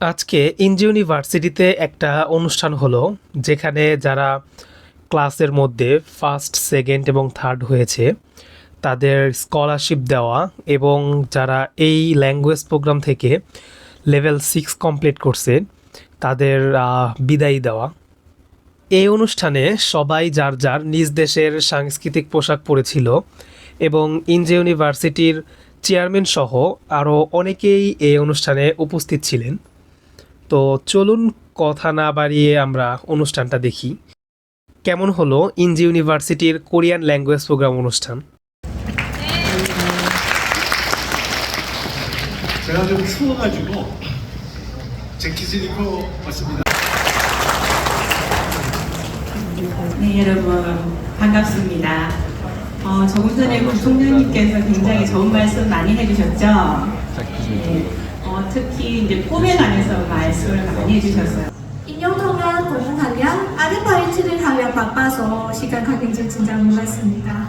আজকে ইনজি ইউনিভার্সিটিতে একটা অনুষ্ঠান হলো, যেখানে যারা ক্লাসের মধ্যে ফার্স্ট, সেকেন্ড এবং থার্ড হয়েছে, তাদের স্কলারশিপ দেওয়া এবং যারা এই ল্যাঙ্গুয়েজ প্রোগ্রাম থেকে লেভেল সিক্স কমপ্লিট করছে, তাদের বিদায়ী দেওয়া। এই অনুষ্ঠানে সবাই যার যার নিজ দেশের সাংস্কৃতিক পোশাক পরেছিল এবং ইনজে ইউনিভার্সিটির চেয়ারম্যান সহ আরও অনেকেই এই অনুষ্ঠানে উপস্থিত ছিলেন। তো চলুন কথা না বাড়িয়ে আমরা অনুষ্ঠানটা দেখি কেমন হলো ইনজি ইউনিভার্সিটির কোরিয়ান ল্যাঙ্গুয়েজ প্রোগ্রাম অনুষ্ঠান 제가 좀 추워가지고 재킷을 입고 왔습니다. 네, 여러분 반갑습니다. 어, 조금 전에 부총장님께서 굉장히 좋은 말씀 많이 해주셨죠. 네, 어, 특히 이제 꿈에 관해서 말씀을 많이 해주셨어요. 인용통한 공부하면 아르바이트를 하려 바빠서 시간 좀 진짜 몰랐습니다.